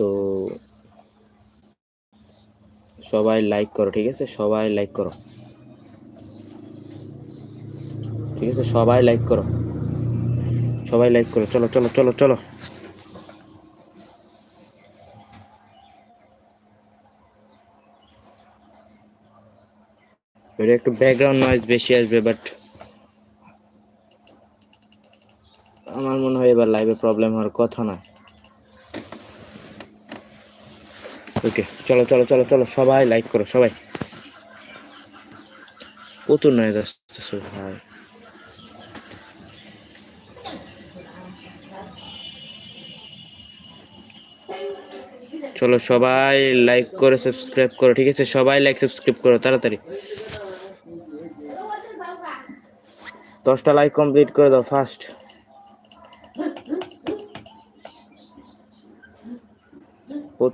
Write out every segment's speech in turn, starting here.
So সবাই like করো, ঠিক আছে? সবাই লাইক করো। ঠিক আছে? সবাই লাইক করো। সবাই লাইক করো। চলো চলো চলো চলো। এটা একটু ব্যাকগ্রাউন্ড নয়েজ বেশি আসবে বাট আমার মনে হয় এবার লাইভে প্রবলেম হওয়ার কথা না ওকে, চলো চলো চলো চলো, সবাই লাইক করো, সবাই। কত নয় আসতেছে ভাই। চলো, সবাই লাইক করে সাবস্ক্রাইব করো, ঠিক আছে? সবাই লাইক সাবস্ক্রাইব করো, তাড়াতাড়ি। দশটা লাইক কমপ্লিট করে দাও ফার্স্ট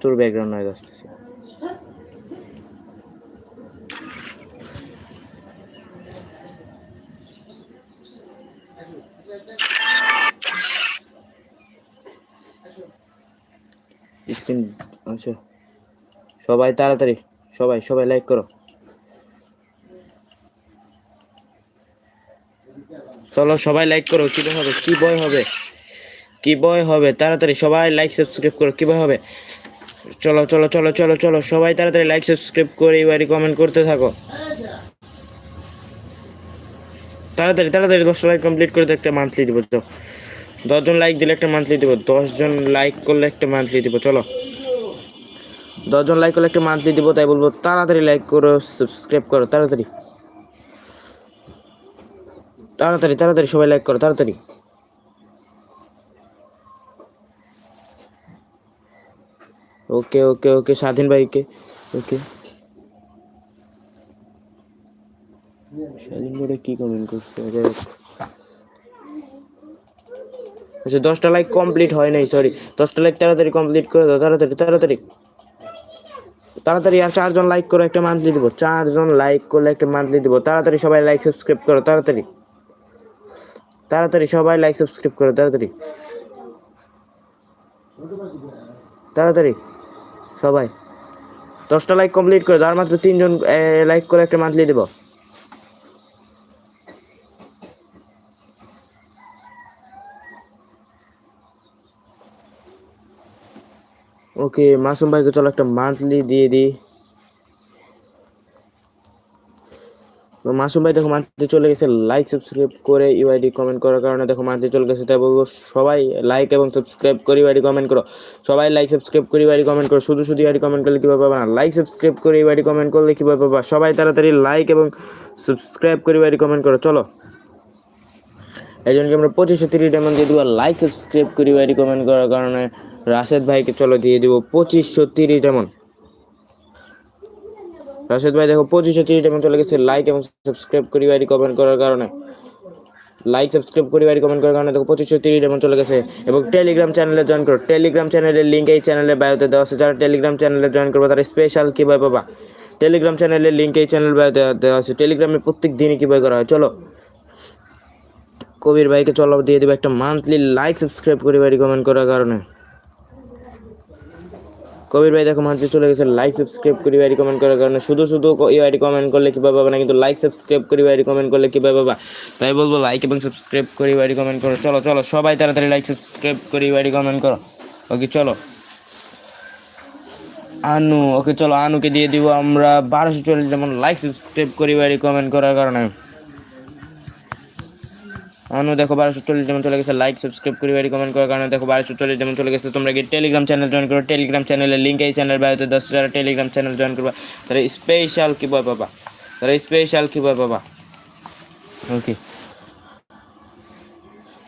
প্রচুর ব্যাকগ্রাউন্ড নয়েজ আসতেছে। স্ক্রিন আচ্ছা। সবাই তাড়াতাড়ি, সবাই সবাই লাইক করো। চলো সবাই লাইক করো, কি হবে, কি বয় হবে, কি বয় হবে, তাড়াতাড়ি সবাই লাইক সাবস্ক্রাইব করো, কি বয় হবে। চলো চলো চলো চলো চলো, সবাই তাড়াতাড়ি লাইক সাবস্ক্রাইব করে এবারে কমেন্ট করতে থাকো। তাড়াতাড়ি তাড়াতাড়ি দশটা লাইক কমপ্লিট করে একটা মান্থলি দিব তো দশজন লাইক দিলে একটা মান্থলি দিব দশজন লাইক করলে একটা মান্থলি দিব, চলো। দশজন লাইক করলে একটা মান্থলি দিব, তাই বলব, তাড়াতাড়ি লাইক করো সাবস্ক্রাইব করো, তাড়াতাড়ি। তাড়াতাড়ি তাড়াতাড়ি সবাই লাইক করো, তাড়াতাড়ি। ওকে ওকে ওকে স্বাধীন ভাইকে। ওকে স্বাধীন ভাই কি কমেন্ট করছে? আরে আচ্ছা দশটা লাইক কমপ্লিট হয় নাই সরি দশটা লাইক তাড়াতাড়ি কমপ্লিট করে দাও, তাড়াতাড়ি তাড়াতাড়ি। তাড়াতাড়ি আর চারজন লাইক করে, একটা মান্থলি দিব। চারজন লাইক করলে একটা মান্থলি দিব। তাড়াতাড়ি সবাই লাইক সাবস্ক্রাইব করো, তাড়াতাড়ি। তাড়াতাড়ি সবাই লাইক সাবস্ক্রাইব করো, তাড়াতাড়ি। তাড়াতাড়ি। সবাই। দশটা লাইক কমপ্লিট করে আর মাত্র তিনজন লাইক করে একটা মান্থলি দেব। ওকে মাসুম ভাইকে চলো একটা মান্থলি দিয়ে দিই তো মাসুম ভাই, দেখো মান্থলি চলে গেছে লাইক সাবস্ক্রাইব করে ইউআইডি কমেন্ট করার কারণে দেখো মান্থলি চলে গেছে, তাই বলব সবাই লাইক এবং সাবস্ক্রাইব করে ইউআইডি কমেন্ট করো। সবাই লাইক সাবস্ক্রাইব করে ইউআইডি কমেন্ট করো, শুধু শুধু ইউআইডি কমেন্ট করলে কীভাবে পাবা লাইক সাবস্ক্রাইব করে ইউআইডি কমেন্ট করলে কীভাবে পাবা? সবাই তাড়াতাড়ি লাইক এবং সাবস্ক্রাইব করে ইউআইডি কমেন্ট করো, চলো। এই জন্য আমরা পঁচিশশো তিরিশ ডায়মন্ড দিয়ে দিব লাইক সাবস্ক্রাইব করি ইউআইডি কমেন্ট করার কারণে রাশেদ ভাইকে চলো দিয়ে দিব পঁচিশশো তিরিশ ডায়মন্ড রাশেদ ভাই, দেখো পঁচিশশো তিরিশ ডায়মন্ড চলে গেছে। লাইক এবং সাবস্ক্রাইব করি ইউআইডি কমেন্ট করার কারণে। লাইক সাবস্ক্রাইব করি ইউআইডি কমেন্ট করার কারণে। দেখো পঁচিশশো তিরিশ ডায়মন্ড চলে গেছে। এবং টেলিগ্রাম চ্যানেলে জয়েন করো। টেলিগ্রাম চ্যানেলের লিঙ্ক এই চ্যানেলের বায়োতে দেওয়া আছে। যারা টেলিগ্রাম চ্যানেলে জয়েন করবে, তারা স্পেশাল কীভাবে পাবা? টেলিগ্রাম চ্যানেলের লিঙ্ক এই চ্যানেল বায়োতে দেওয়া আছে। টেলিগ্রামে প্রত্যেক দিনই কীভাবে করা হয়? চলো। কবির ভাইকে চলো, দিয়ে দেবো একটা মান্থলি লাইক সাবস্ক্রাইব করে বাড়ি কমেন্ট করার কারণে। কবির ভাই দেখো মান্থলি চলে গেছে লাইক সাবস্ক্রাইব করি বাড়ি কমেন্ট করার কারণে। শুধু শুধু ইউআইডি কমেন্ট করলে কীভাবে পাবা না কিন্তু লাইক সাবস্ক্রাইব করি বাড়ি কমেন্ট করলে কীভাবে পাবা তাই বলব লাইক এবং সাবস্ক্রাইব করি বাড়ি কমেন্ট করো। চলো চলো, সবাই তাড়াতাড়ি লাইক সাবস্ক্রাইব করি বাড়ি কমেন্ট করো। ওকে, চলো। আনু, ওকে, চলো, আনুকে দিয়ে দিব। আমরা বারোশো চল্লিশ যেমন লাইক সাবস্ক্রাইব করি বাড়ি কমেন্ট করার কারণে। আনু দেখো বারোশো চল্লিশ যেমন চলে গেছে লাইক সাবস্ক্রাইব করি বাড়ি কমেন্ট করার কারণে দেখো বারোশো চল্লিশ যেমন চলে গেছে, তোমরা গিয়ে টেলিগ্রাম চ্যানেল জয়েন করো? টেলিগ্রাম চ্যানেলের লিঙ্ক এই চ্যানেল বায়োতে দশ যারা টেলিগ্রাম চ্যানেল জয়েন করবা। তারা স্পেশাল কী বয় পাবা? তারা স্পেশাল কী বয় পাবা? ওকে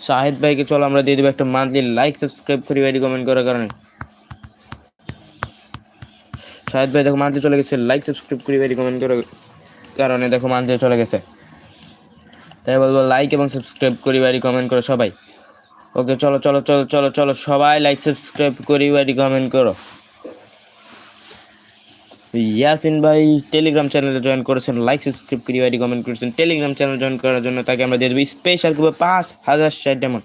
শাহেদ ভাইকে চলো, আমরা দিয়ে দেবো একটা মান্থলি লাইক সাবস্ক্রাইব করি বাড়ি কমেন্ট করার কারণে। শাহেদ ভাই, দেখো মান্থলি চলে গেছে লাইক সাবস্ক্রাইব করি বাড়ি কমেন্ট করার কারণে, দেখো মান্থলি চলে গেছে। তাই বলব লাইক এবং সাবস্ক্রাইব করি বাড়ি কমেন্ট করো সবাই। ওকে চলো চলো চলো চলো চলো, সবাই লাইক সাবস্ক্রাইব করি বাড়ি কমেন্ট করো। ইয়াসিন ভাই টেলিগ্রাম চ্যানেলে জয়েন করেছেন লাইক সাবস্ক্রাইব করি বাড়ি কমেন্ট করেছেন। টেলিগ্রাম চ্যানেল জয়েন করার জন্য তাকে আমরা দিয়ে দেবো স্পেশাল করব পাঁচ হাজার ষাট ডেমন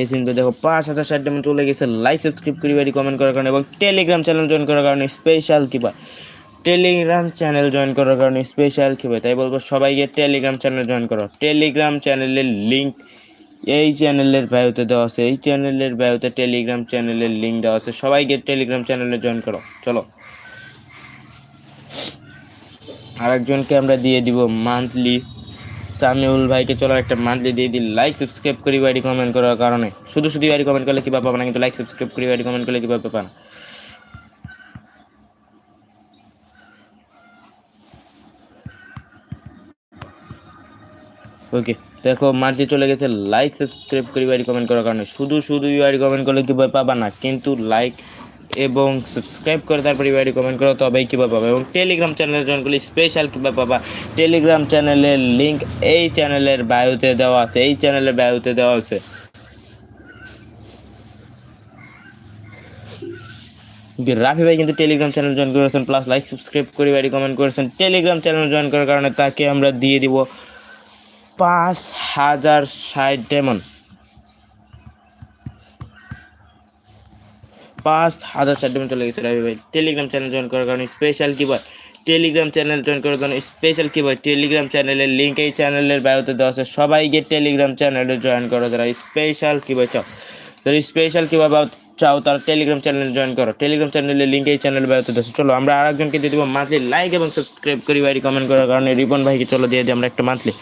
এই সিন করে দেখো, পাঁচ হাজার ষাট ডায়মন্ড চলে গেছে। লাইক সাবস্ক্রাইব করি বাড়ি কমেন্ট করার কারণে এবং টেলিগ্রাম চ্যানেল জয়েন করার কারণে স্পেশাল কি পায় টেলিগ্রাম চ্যানেল জয়েন করার কারণে স্পেশাল কি পায় তাই বলব সবাইকে টেলিগ্রাম চ্যানেল জয়েন করো। টেলিগ্রাম চ্যানেলের লিঙ্ক এই চ্যানেলের বায়ুতে দেওয়া আছে, এই চ্যানেলের বায়ুতে টেলিগ্রাম চ্যানেলের লিঙ্ক দেওয়া আছে, সবাইকে টেলিগ্রাম চ্যানেলে জয়েন করো। চলো। আরেকজনকে আমরা দিয়ে দিব মান্থলি সামিউল ভাইকে চলো একটা মান্থলি দিয়ে দিই। লাইক সাবস্ক্রাইব করি, বাড়ি কমেন্ট করার কারণে। শুধু শুধু বাড়ি কমেন্ট করলে কীভাবে পাবো না, কিন্তু লাইক সাবস্ক্রাইব করি, বাড়ি কমেন্ট করলে কীভাবে পাবো না। ওকে দেখো মাঝে চলে গেছে। লাইক সাবস্ক্রাইব করি বাড়ি কমেন্ট করার কারণে শুধু শুধু বাড়ি কমেন্ট করলে কীভাবে পাবা না, কিন্তু লাইক এবং সাবস্ক্রাইব করে তারপরে বাড়ি কমেন্ট করো, তবেই কীভাবে পাবা। এবং টেলিগ্রাম চ্যানেলে জয়েন করলে স্পেশাল কীভাবে পাবা টেলিগ্রাম চ্যানেলের লিঙ্ক এই চ্যানেলের বায়ুতে দেওয়া আছে, এই চ্যানেলের বায়ুতে দেওয়া আছে। রাফি ভাই কিন্তু টেলিগ্রাম চ্যানেল জয়েন করেছেন প্লাস লাইক সাবস্ক্রাইব করে বাড়ি কমেন্ট করেছেন। টেলিগ্রাম চ্যানেল জয়েন করার কারণে তাকে আমরা দিয়ে দিব পাঁচ হাজার ষাট ডেমন পাঁচ হাজার ষাট ডেমন চলে গেছে, রাবি ভাই। টেলিগ্রাম চ্যানেল জয়েন করার কারণে স্পেশাল কি বয় টেলিগ্রাম চ্যানেল জয়েন করার কারণে স্পেশাল কি বয় টেলিগ্রাম চ্যানেলের লিঙ্ক এই চ্যানেলের বায়ুতে দেওয়া আছে। সবাইকে টেলিগ্রাম চ্যানেলে জয়েন করো, যারা স্পেশাল কি বয় চাও। যারা স্পেশাল কীভাবে চাও, তারা টেলিগ্রাম চ্যানেল জয়েন করো। টেলিগ্রাম চ্যানেলের লিঙ্ক এই চ্যানেল বায়ুতে দেওয়া চলো, আমরা আরেকজনকে দিয়ে দেবো মান্থলি লাইক এবং সাবস্ক্রাইব করি বাড়ি কমেন্ট করার কারণে রিপন ভাইকে চলো দিয়ে দিই, আমরা একটা মান্থলি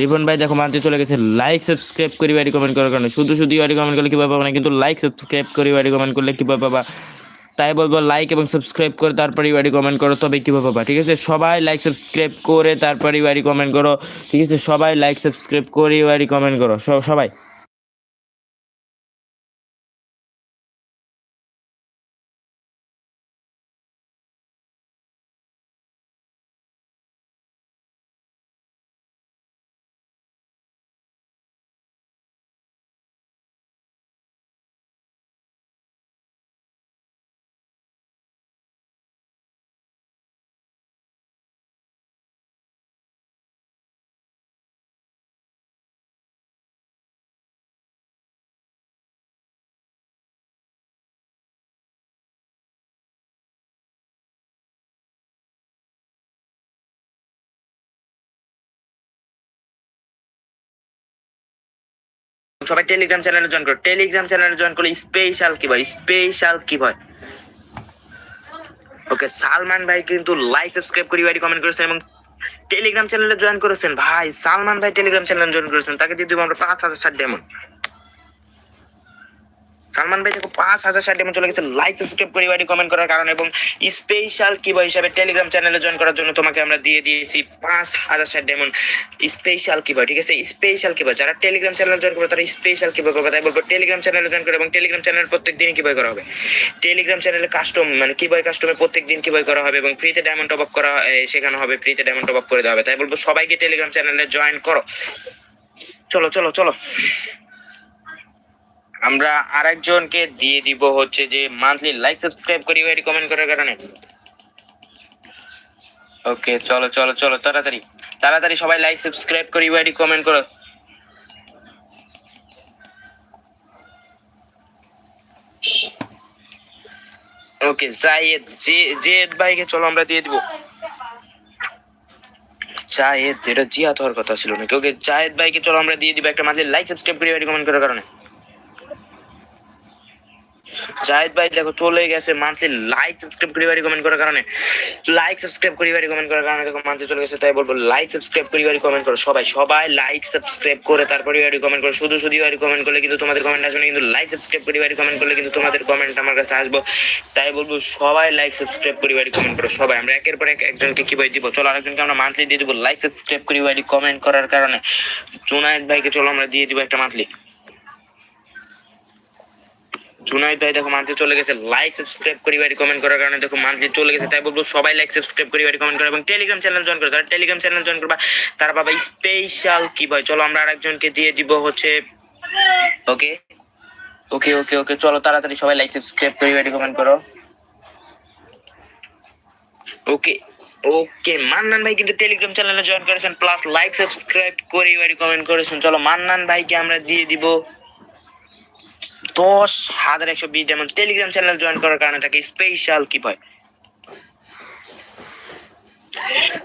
রিপন ভাই দেখো মানতে চলে গেছে লাইক সাবস্ক্রাইব করি বাড়ি কমেন্ট করার কারণে। শুধু শুধু বাড়ি কমেন্ট করলে কীভাবে পাবা না, কিন্তু লাইক সাবস্ক্রাইব করি বাড়ি কমেন্ট করলে কীভাবে পাবা? তাই বলব লাইক এবং সাবস্ক্রাইব করে তারপরে বাড়ি কমেন্ট করো তবে কীভাবে পাবা, ঠিক আছে? সবাই লাইক সাবস্ক্রাইব করে তারপরে বাড়ি কমেন্ট করো, ঠিক আছে? সবাই লাইক সাবস্ক্রাইব করে বাড়ি কমেন্ট করো সবাই। সবাই টেলিগ্রাম চ্যানেলে জয়েন করো। টেলিগ্রাম চ্যানেলে জয়েন করলে স্পেশাল কি ভাই? স্পেশাল কি ভাই? ওকে সালমান ভাই কিন্তু লাইক সাবস্ক্রাইব করি বাড়ি কমেন্ট করেছেন এবং টেলিগ্রাম চ্যানেলে জয়েন করেছেন। ভাই, সালমান ভাই টেলিগ্রাম চ্যানেলে জয়েন করেছেন। তাকে দিয়ে দেবো আমরা পাঁচ হাজার ষাট ডেমন সালমান ভাই দেখো পাঁচ হাজার ষাট ডেমন চলে গেছে। লাইক সাবস্ক্রাইব করি বাড়ি কমেন্ট করার কারণে এবং স্পেশাল কিবা হিসাবে টেলিগ্রাম চ্যানেলে জয়েন করার জন্য তোমাকে আমরা দিয়ে দিয়েছি পাঁচ হাজার ষাট ডেমন স্পেশাল কিবা ঠিক আছে? স্পেশাল কিবা যারা টেলিগ্রাম চ্যানেল জয়েন করবে তারা স্পেশাল কিবা করবে। তাই বলব টেলিগ্রাম চ্যানেলে জয়েন করে এবং টেলিগ্রাম চ্যানেল প্রত্যেক দিনই কীভাবে করা হবে। টেলিগ্রাম চ্যানেলে কাস্টম মানে কীভাবে কাস্টমে প্রত্যেক দিন কীভাবে করা হবে এবং ফ্রিতে ডায়মন্ড টপ আপ করা এ, শেখানো হবে ফ্রিতে ডায়মন্ড টপ আপ করে দেওয়া হবে। তাই বলব সবাইকে টেলিগ্রাম চ্যানেলে জয়েন করো। চলো চলো চলো। আমরা আরেকজনকে দিয়ে দিব হচ্ছে যে মান্থলি লাইক সাবস্ক্রাইব করি এটি কমেন্ট করার কারণে। ওকে চলো চলো চলো, তাড়াতাড়ি। তাড়াতাড়ি সবাই লাইক সাবস্ক্রাইব করি এটি কমেন্ট করো। ওকে জায়েদ জেদ ভাইকে চলো আমরা দিয়ে দিব। জায়েদ এটা জিয়াত হওয়ার কথা ছিল নাকি? ওকে জায়েদ ভাইকে চলো আমরা দিয়ে দিব একটা মাঝে লাইক সাবস্ক্রাইব করি কমেন্ট করার কারণে। জাহিদ ভাই দেখো চলে গেছে মান্থলি লাইক সাবস্ক্রাইব করি বাড়ি কমেন্ট করার কারণে। লাইক সাবস্ক্রাইব করি বাড়ি কমেন্ট করার কারণে দেখো মান্থলি চলে গেছে, তাই বলব লাইক সাবস্ক্রাইব করি বাড়ি কমেন্ট করো সবাই। সবাই লাইক সাবস্ক্রাইব করে তারপরে বাড়ি কমেন্ট করো। শুধু শুধু বাড়ি কমেন্ট করলে কিন্তু তোমাদের কমেন্ট আসবে কিন্তু লাইক সাবস্ক্রাইব করি বাড়ি কমেন্ট করলে কিন্তু তোমাদের কমেন্ট আমার কাছে আসব। তাই বলব সবাই লাইক সাবস্ক্রাইব করি বাড়ি কমেন্ট করো সবাই। আমরা একের পর এক একজনকে কি ভাই দিব? চলো আরেকজনকে আমরা মান্থলি দিয়ে দিব। লাইক সাবস্ক্রাইব করি বাড়ি কমেন্ট করার কারণে। জুনায়েদ ভাইকে চলো আমরা দিয়ে দিব একটা মান্থলি জুনাইদ ভাই দেখো মান্থলি চলে গেছে লাইক সাবস্ক্রাইব করি বাড়ি কমেন্ট করার কারণে দেখো মান্থলি চলে গেছে, তাই বলব সবাই লাইক সাবস্ক্রাইব করি বাড়ি কমেন্ট করো এবং টেলিগ্রাম চ্যানেল জয়েন করো, যারা টেলিগ্রাম চ্যানেল জয়েন করবা, তারা পাবা স্পেশাল কি ভাই, চলো আমরা আরেকজনকে দিয়ে দিব হচ্ছে, ওকে? ওকে ওকে ওকে, চলো তাড়াতাড়ি সবাই লাইক সাবস্ক্রাইব করি বাড়ি কমেন্ট করো। ওকে ওকে, মান্নান ভাই কিন্তু টেলিগ্রাম চ্যানেলে জয়েন করেছেন প্লাস লাইক সাবস্ক্রাইব করে এবারে কমেন্ট করেছেন, চলো মান্নান ভাইকে আমরা দিয়ে দিব। দশ হাজার একশো বিশ যেমন টেলিগ্রাম চ্যানেল জয়েন করার কারণে তাকে স্পেশাল কি পায়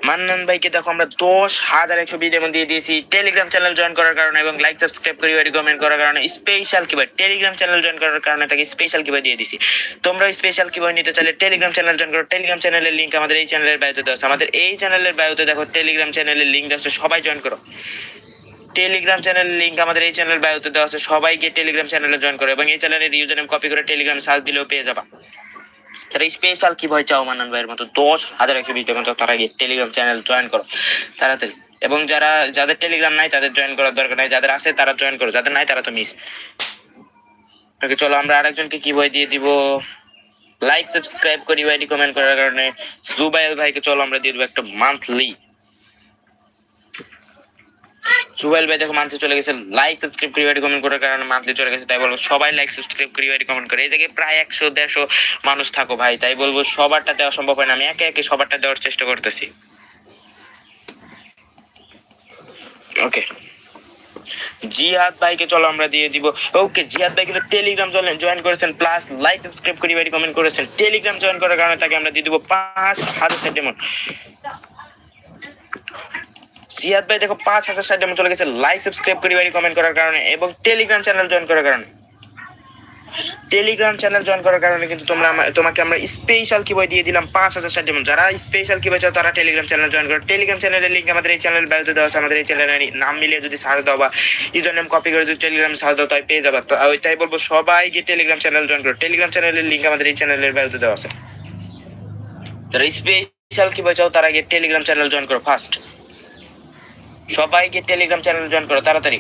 মান্নান ভাইকে দেখো আমরা দশ হাজার একশো বিশ যেমন দিয়ে দিয়েছি। টেলিগ্রাম চ্যানেল জয়েন করার কারণে এবং লাইক সাবস্ক্রাইব করে কমেন্ট করার কারণে স্পেশাল কি ভাই টেলিগ্রাম চ্যানেল জয়েন করার কারণে তাকে স্পেশাল কি ভাই দিয়ে দিছি তোমরা স্পেশাল কি ভাই নিতে চাইলে টেলিগ্রাম চ্যানেল জয়েন করো। টেলিগ্রাম চ্যানেলের লিঙ্ক আমাদের এই চ্যানেলের বায়োতে দেওয়া আছে। আমাদের এই চ্যানেলের বায়োতে দেখো টেলিগ্রাম চ্যানেলের লিঙ্ক আছে। সবাই জয়েন করো। টেলিগ্রাম চ্যানেলের লিঙ্ক আমাদের এই চ্যানেল বায়োতে দেওয়া আছে। সবাইকে টেলিগ্রাম চ্যানেলে জয়েন করো এবং এই চ্যানেলের ইউজার নেম কপি করে টেলিগ্রাম সার্চ দিলেও পেয়ে যাবা। তারা স্পেশাল কি ভয় চাও, মান্নান ভাইয়ের মতো দশ হাজার একশো বিশ টাকা তারা গিয়ে টেলিগ্রাম চ্যানেল জয়েন করো তাড়াতাড়ি। এবং যারা, যাদের টেলিগ্রাম নাই তাদের জয়েন করার দরকার নাই, যাদের আছে তারা জয়েন করো, যাদের নাই তারা তো মিস ওকে চলো আমরা আরেকজনকে কি বই দিয়ে দিব? লাইক সাবস্ক্রাইব করি ভাইটি কমেন্ট করার কারণে। জুবাইল ভাইকে চলো আমরা দিয়ে দেবো একটা মান্থলি জুবাইল ভাই দেখো মান্থলি চলে গেছে লাইক সাবস্ক্রাইব করি ভাইটি কমেন্ট করার কারণে মান্থলি চলে গেছে, তাই বলব সবাই লাইক সাবস্ক্রাইব করি ভাইটি কমেন্ট করে। এই জায়গায় প্রায় একশো, দেড়শো মানুষ থাকো ভাই, তাই বলব সবারটা দেওয়া সম্ভব হয় না। আমি একে একে সবারটা দেওয়ার চেষ্টা করতেছি। ওকে জিহাদ ভাইকে চলো আমরা দিয়ে দিব। ওকে জিহাদ ভাই কিন্তু টেলিগ্রাম জয়েন করেছেন প্লাস লাইক সাবস্ক্রাইব করি ভাই কমেন্ট করেছেন। টেলিগ্রাম জয়েন করার কারণে তাকে আমরা দিয়ে দিব পাঁচ হাজার ষাট জিহাদ ভাই দেখো পাঁচ হাজার ষাট চলে গেছে। লাইক সাবস্ক্রাইব করি ভাই কমেন্ট করার কারণে এবং টেলিগ্রাম চ্যানেল জয়েন করার কারণে। টেলিগ্রাম চ্যানেল জয়েন করার কারণে কিন্তু তোমরা তোমাকে আমরা স্পেশাল কি বই দিয়ে দিলাম পাঁচ হাজার ষাট যারা স্পেশাল কি বই চাও তারা টেলিগ্রাম চ্যানেল জয়েন করো। টেলিগ্রাম চ্যানেলের লিঙ্ক আমাদের এই চ্যানেল বায়োতে দেওয়া আছে। আমাদের এই চ্যানেলের নাম মিলিয়ে যদি সার্চ দাও বা ইউজার নেম কপি করে যদি টেলিগ্রাম সার্চ দাও, তাই পেয়ে যাবে। ওই তাই বলব সবাই গিয়ে টেলিগ্রাম চ্যানেল জয়েন করো। টেলিগ্রাম চ্যানেলের লিঙ্ক আমাদের এই চ্যানেলের বায়োতে দেওয়া আছে। যারা স্পেশাল কি বই চাও তারা গিয়ে টেলিগ্রাম চ্যানেল জয়েন করো ফার্স্ট সবাইকে টেলিগ্রাম চ্যানেল জয়েন করো, তাড়াতাড়ি।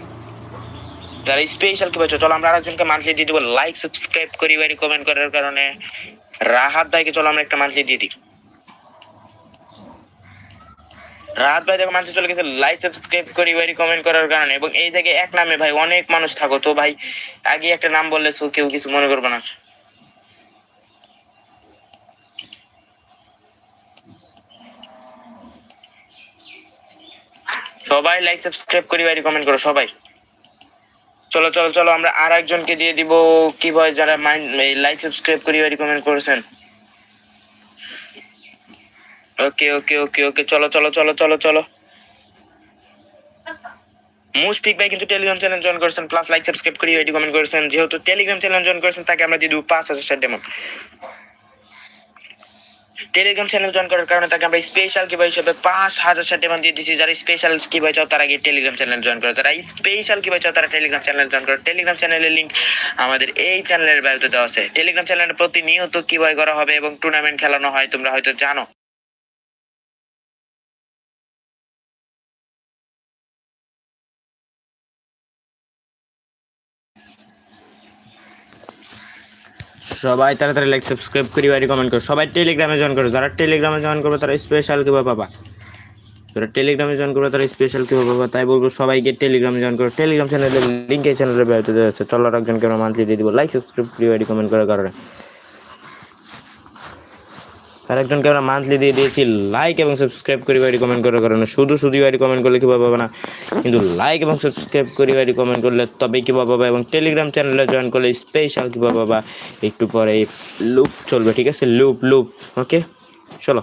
যারা স্পেশাল কি বলছো চলো আমরা আরেকজনকে মান্থলি দিয়ে দিব। লাইক সাবস্ক্রাইব করি বাড়ি কমেন্ট করার কারণে। রাহাত ভাইকে চলো আমরা একটা মান্থলি দিয়ে দিই। রাহাত ভাই দেখো মান্থলি চলে গেছে। লাইক সাবস্ক্রাইব করি বাড়ি কমেন্ট করার কারণে। এবং এই জায়গায় এক নামে ভাই অনেক মানুষ থাকো। তো ভাই, আগে একটা নাম বললে কেউ কিছু মনে করবে না। সবাই লাইক সাবস্ক্রাইব করি বাড়ি কমেন্ট করো, সবাই। চলো চলো চলো, আমরা আর একজনকে দিয়ে দিব। কি ভাই যারা লাইক সাবস্ক্রাইব করি বাড়ি কমেন্ট করেছেন? ওকে ওকে ওকে ওকে চলো চলো চলো চলো চলো। মুশফিক ভাই কিন্তু টেলিগ্রাম চ্যানেল জয়েন করেছেন প্লাস লাইক সাবস্ক্রাইব করি আইডি কমেন্ট করেছেন। যেহেতু টেলিগ্রাম চ্যানেল জয়েন করেছেন, তাকে আমরা দিয়ে দিব পাঁচ হাজার ডেমন টেলিগ্রাম চ্যানেল জয়েন করার কারণে তাকে আমরা স্পেশাল কিবা হিসেবে পাঁচ হাজার ষাট দিয়ে দিচ্ছি যারা স্পেশাল কিবা চাও তারা গিয়ে টেলিগ্রাম চ্যানেল জয়েন করে। যারা স্পেশাল কিবা চাও তারা টেলিগ্রাম চ্যানেল জয়েন করে। টেলিগ্রাম চ্যানেলের লিঙ্ক আমাদের এই চ্যানেলের বায়োতে দেওয়া আছে। টেলিগ্রাম চ্যানেলে প্রতিনিয়ত কীভাবে করা হবে এবং টুর্নামেন্ট খেলানো হয়, তোমরা হয়তো জানো। সবাই তাড়াতাড়ি লাইক সাবস্ক্রাইব করি বাড়ি কমেন্ট করো সবাই টেলিগ্রামে জয়েন করো। যারা টেলিগ্রামে জয়েন করবে, তারা স্পেশাল কীভাবে পাবা? যারা টেলিগ্রামে জয়েন করবে, তারা স্পেশাল কীভাবে পাবা? তাই বলব, সবাইকে টেলিগ্রামে জয়েন করো। টেলিগ্রাম চ্যানেলের লিঙ্ক এই চ্যানেলের ব্যবহৃত আছে। চলার একজনকে আমরা মান্থলি দিয়ে দিব। লাইক সাবস্ক্রাইব করি বাড়ি কমেন্ট করার কারণে। আর একজনকে আমরা মান্থলি দিয়ে দিয়েছি লাইক এবং সাবস্ক্রাইব করি বাড়ি কমেন্ট করার কারণে শুধু শুধু বাড়ি কমেন্ট করলে কী পাবে না, কিন্তু লাইক এবং সাবস্ক্রাইব করি বাড়ি কমেন্ট করলে তবেই কীভাবে পাবা এবং টেলিগ্রাম চ্যানেলে জয়েন করলে স্পেশাল কীভাবে পাবে একটু পরে লুপ চলবে, ঠিক আছে? লুপ লুপ ওকে চলো।